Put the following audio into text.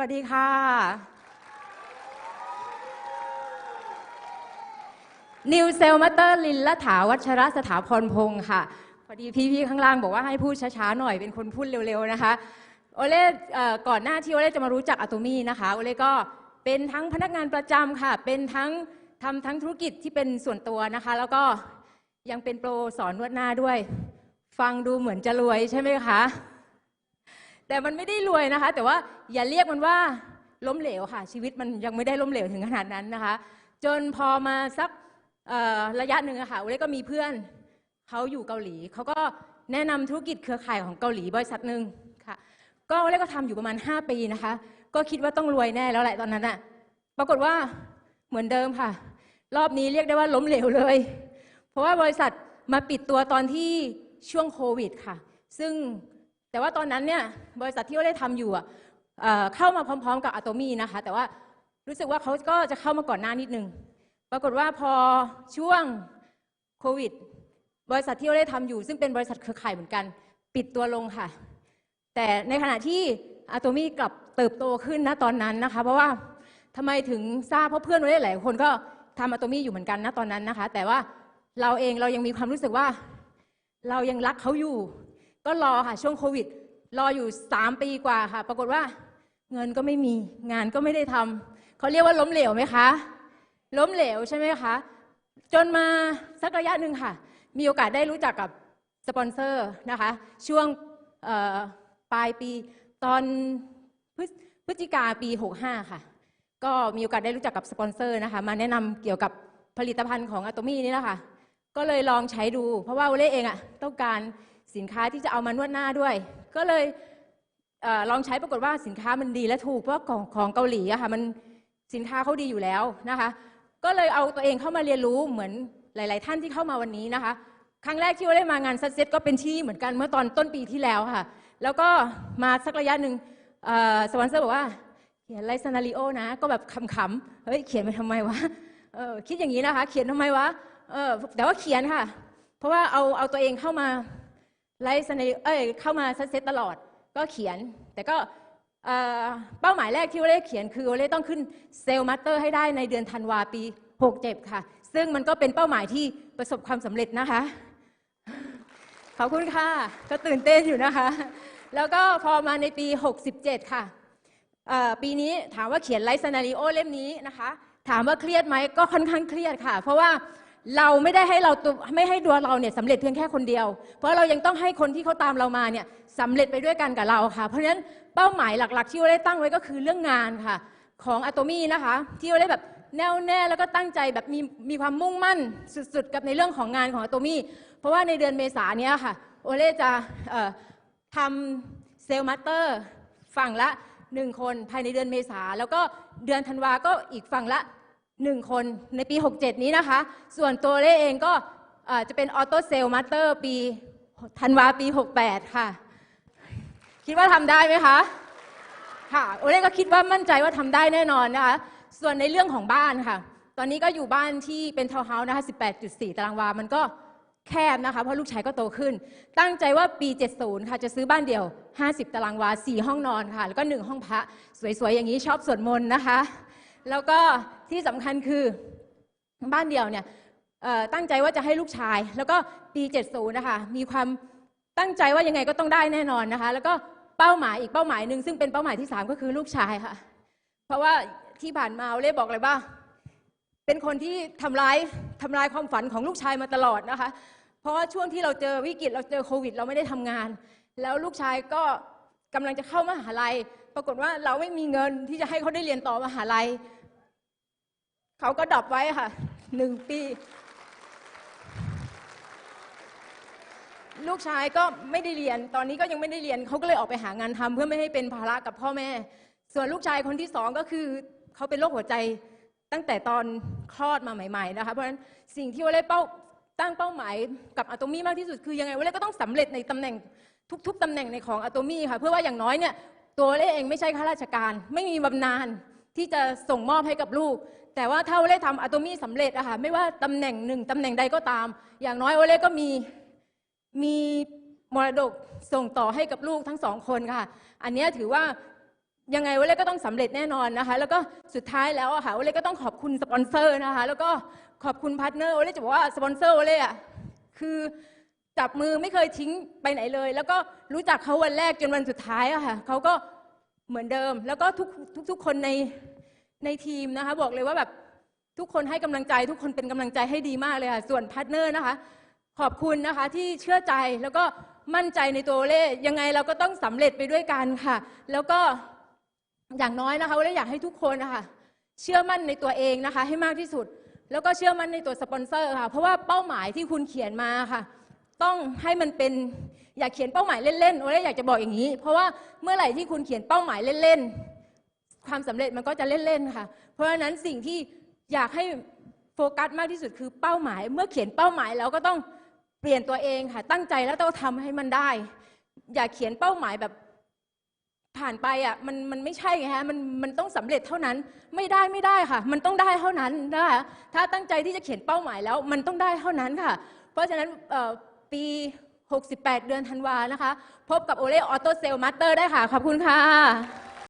วัสดีค่ะ นิวเซลมัตเตอร์ลินละถาวัชรสถาพรพงศ์ค่ะ พอดีพี่ๆข้างล่างบอกว่าให้พูดช้าๆหน่อยเป็นคนพูดเร็วๆนะคะโอเล่ก่อนหน้าที่โอเล่จะมารู้จักอะโตมี่นะคะโอเล่ก็เป็นทั้งพนักงานประจำค่ะ เป็นทั้งทำทั้งธุรกิจที่เป็นส่วนตัวนะคะ แล้วก็ยังเป็นโปรสอนนวดหน้าด้วย ฟังดูเหมือนจะรวยใช่ไหมคะ แต่มันไม่ได้รวยนะคะ แต่ว่าอย่าเรียกมันว่าล้มเหลวค่ะ ชีวิตมันยังไม่ได้ล้มเหลวถึงขนาดนั้นนะคะ จนพอมาสักระยะหนึ่งอะค่ะโอเล่ก็มีเพื่อนเขาอยู่เกาหลีเขาก็แนะนำธุรกิจเครือข่ายของเกาหลีบริษัทหนึ่งค่ะก็โอเล่ก็ทำอยู่ประมาณ 5 ปีนะคะ ก็คิดว่าต้องรวยแน่แล้วแหละตอนนั้นอะปรากฏว่าเหมือนเดิมค่ะ รอบนี้เรียกได้ว่าล้มเหลวเลย เพราะว่าบริษัทมาปิดตัวตอนที่ช่วงโควิดค่ะ ซึ่ง แต่ว่าตอนนั้นเนี่ยบริษัทที่โอเล่ทำอยู่อะเอ่อเข้ามาพร้อม ๆ กับอะโตมี่นะคะ แต่ว่ารู้สึกว่าเขาก็จะเข้ามาก่อนหน้านิดนึง ปรากฏว่าพอช่วงโควิด บริษัทที่โอเล่ทำอยู่ ซึ่งเป็นบริษัทเครือข่ายเหมือนกัน ปิดตัวลงค่ะ แต่ในขณะที่อะโตมี่กลับเติบโตขึ้นนะตอนนั้นนะคะ เพราะว่าทำไมถึงทราบเพราะเพื่อนโอเล่หลายคนก็ทำอะโตมี่อยู่เหมือนกันนะตอนนั้นนะคะ แต่ว่าเราเองเรายังมีความรู้สึกว่า เรายังรักเขาอยู่ ก็รอค่ะช่วงโควิด รออยู่3ปีกว่าค่ะ ปรากฏว่าเงินก็ไม่มีงานก็ไม่ได้ทำเขาเรียกว่าล้มเหลวไหมคะ ล้มเหลวใช่ไหมคะ จนมาสักระยะหนึ่งค่ะ มีโอกาสได้รู้จักกับสปอนเซอร์นะคะ ช่วงปลายปีตอนพฤศจิกาปี 65 ค่ะ ก็มีโอกาสได้รู้จักกับสปอนเซอร์นะคะ มาแนะนำเกี่ยวกับผลิตภัณฑ์ของอะตมี่นี่แหละค่ะก็เลยลองใช้ดู เพราะว่าเล่เองอะต้องการ สินค้าที่จะเอามานวดหน้าด้วย ก็เลยเออลองใช้ปรากฏว่าสินค้ามันดีและถูกเพราะของของเกาหลีอะค่ะมันสินค้าเขาดีอยู่แล้วนะคะ ก็เลยเอาตัวเองเข้ามาเรียนรู้เหมือนหลาย ๆ ท่านที่เข้ามาวันนี้นะคะ ครั้งแรกที่โอเล่มางานซัดเซ็ตก็เป็นที่เหมือนกันเมื่อตอนต้นปีที่แล้วค่ะ แล้วก็มาสักระยะหนึ่งเอ่อสปอนเซอร์บอกว่าเขียนไรซนาริโอนะ ก็แบบขำๆเฮ้ยเขียนไปทำไมวะเออคิดอย่างนี้นะคะ เขียนทำไมวะเออแต่ว่าเขียนค่ะ เพราะว่าเอาเอาตัวเองเข้ามา ไลฟ์สนเอ้ยเข้ามาเซตตลอดก็เขียน แต่ก็เป้าหมายแรกที่โอเล่เขียนคือโอเล่ต้องขึ้นเซลล์มาสเตอร์ให้ได้ในเดือนธันวาปี 67 ค่ะ ซึ่งมันก็เป็นเป้าหมายที่ประสบความสำเร็จนะคะ ขอบคุณค่ะ ก็ตื่นเต้นอยู่นะคะ แล้วก็พอมาในปี 67 ค่ะเอ่อปีนี้ถามว่าเขียนไลฟ์ซนาริโอเล่มนี้นะคะ ถามว่าเครียดไหมก็ค่อนข้างเครียดค่ะ เพราะว่า เราไม่ได้ให้เราตัวไม่ให้ตัวเราเนี่ยสำเร็จเพียงแค่คนเดียว เพราะเรายังต้องให้คนที่เขาตามเรามาเนี่ยสำเร็จไปด้วยกันกับเราค่ะ เพราะฉะนั้นเป้าหมายหลัก ๆ ที่เราได้ตั้งไว้ก็คือเรื่องงานค่ะ ของอะโตมี่นะคะ ที่เราได้แบบแน่วแน่แล้วก็ตั้งใจแบบมีมีความมุ่งมั่นสุดๆ กับในเรื่องของงานของอะโตมี่เพราะว่าในเดือนเมษาเนี้ยค่ะโอเล่จะทำเซลล์มาสเตอร์ฝั่งละหนึ่งคนภายในเดือนเมษาแล้วก็เดือนธันวาก็อีกฝั่งละ หนึ่งคนในปี 67 นี้นะคะ ส่วนตัวเล่เองก็จะเป็นออโต้เซลล์มาสเตอร์ปีธันวาปี 68 ค่ะ คิดว่าทำได้ไหมคะ ค่ะ โอเล่ก็คิดว่ามั่นใจว่าทำได้แน่นอนนะคะ ส่วนในเรื่องของบ้านค่ะ ตอนนี้ก็อยู่บ้านที่เป็นทาวน์เฮาส์นะคะ 18.4 ตารางวา มันก็แคบนะคะ เพราะลูกชายก็โตขึ้น ตั้งใจว่าปี 70 ค่ะ จะซื้อบ้านเดี่ยว 50 ตารางวา 4 ห้องนอนค่ะ แล้วก็ 1 ห้องพระ สวยๆ อย่างนี้ชอบสวดมนต์นะคะ แล้วก็ที่สำคัญคือบ้านเดียวเนี่ยตั้งใจว่าจะให้ลูกชาย แล้วก็ปี 70 นะคะ มีความตั้งใจว่ายังไงก็ต้องได้แน่นอนนะคะ แล้วก็เป้าหมายอีกเป้าหมายหนึ่งซึ่งเป็นเป้าหมายที่ 3 ก็คือลูกชายค่ะ เพราะว่าที่ผ่านมาเล่บอกเลยว่า เป็นคนที่ทำร้ายทำลายความฝันของลูกชายมาตลอดนะคะ เพราะว่าช่วงที่เราเจอวิกฤตเราเจอโควิด เราไม่ได้ทำงาน แล้วลูกชายก็กำลังจะเข้ามหาลัย ปรากฏว่าเราไม่มีเงินที่จะให้เขาได้เรียนต่อมหาลัย เขาก็ดรอปไว้ค่ะหนึ่งปี ลูกชายก็ไม่ได้เรียน ตอนนี้ก็ยังไม่ได้เรียนเขาก็เลยออกไปหางานทำเพื่อไม่ให้เป็นภาระกับพ่อแม่ ส่วนลูกชายคนที่สองก็คือเขาเป็นโรคหัวใจตั้งแต่ตอนคลอดมาใหม่ ๆ นะคะ เพราะฉะนั้นสิ่งที่วาเล่เป้าตั้งเป้าหมายกับอะโตมี่มากที่สุดคือยังไงวาเล่ก็ต้องสำเร็จในตำแหน่งทุก ๆ ตำแหน่งในของอะโตมี่ค่ะ เพื่อว่าอย่างน้อยเนี่ย ตัวเล่เองไม่ใช่ข้าราชการ ไม่มีบำนาญที่จะส่งมอบให้กับลูก แต่ว่าถ้าวาเล่ทำอะตมี่สำเร็จอะค่ะไม่ว่าตำแหน่งหนึ่งตำแหน่งใดก็ตาม อย่างน้อยวาเล่ก็มีมีมรดกส่งต่อให้กับลูกทั้งสองคนค่ะ อันนี้ถือว่ายังไงโอเล่ก็ต้องสำเร็จแน่นอนนะคะ แล้วก็สุดท้ายแล้วอะค่ะโอเล่ก็ต้องขอบคุณสปอนเซอร์นะคะ แล้วก็ขอบคุณพาร์ทเนอร์โอเล่จะบอกว่าสปอนเซอร์โอเล่อะคือ จับมือไม่เคยทิ้งไปไหนเลย แล้วก็รู้จักเขาวันแรกจนวันสุดท้ายอะค่ะเขาก็เหมือนเดิม แล้วก็ทุกทุกทุกคนในในทีมนะคะ บอกเลยว่าแบบทุกคนให้กำลังใจ ทุกคนเป็นกำลังใจให้ดีมากเลยค่ะ ส่วนพาร์ทเนอร์นะคะ ขอบคุณนะคะที่เชื่อใจแล้วก็มั่นใจในตัวเล่ยังไงเราก็ต้องสำเร็จไปด้วยกันค่ะ แล้วก็อย่างน้อยนะคะโอเล่อยากให้ทุกคนนะคะเชื่อมั่นในตัวเองนะคะ ให้มากที่สุด แล้วก็เชื่อมั่นในตัวสปอนเซอร์ค่ะ เพราะว่าเป้าหมายที่คุณเขียนมาค่ะ ต้องให้มันเป็นอย่าเขียนเป้าหมายเล่นๆโอเล่อยากจะบอกอย่างนี้ เพราะว่าเมื่อไหร่ที่คุณเขียนเป้าหมายเล่นๆความสำเร็จมันก็จะเล่นๆค่ะ เพราะฉะนั้นสิ่งที่อยากให้โฟกัสมากที่สุดคือเป้าหมาย เมื่อเขียนเป้าหมายแล้วก็ต้องเปลี่ยนตัวเองค่ะ ตั้งใจแล้วต้องทำให้มันได้ อย่าเขียนเป้าหมายแบบผ่านไปอะมันมันไม่ใช่ไงฮะมันมันต้องสำเร็จเท่านั้นไม่ได้ไม่ได้ค่ะ มันต้องได้เท่านั้นนะคะถ้าตั้งใจที่จะเขียนเป้าหมายแล้ว มันต้องได้เท่านั้นค่ะ เพราะฉะนั้นเอ่อ ปี 68 เดือนธันวานะคะ พบกับโอเล่ออโต้เซลมาสเตอร์ได้ค่ะ ขอบคุณค่ะ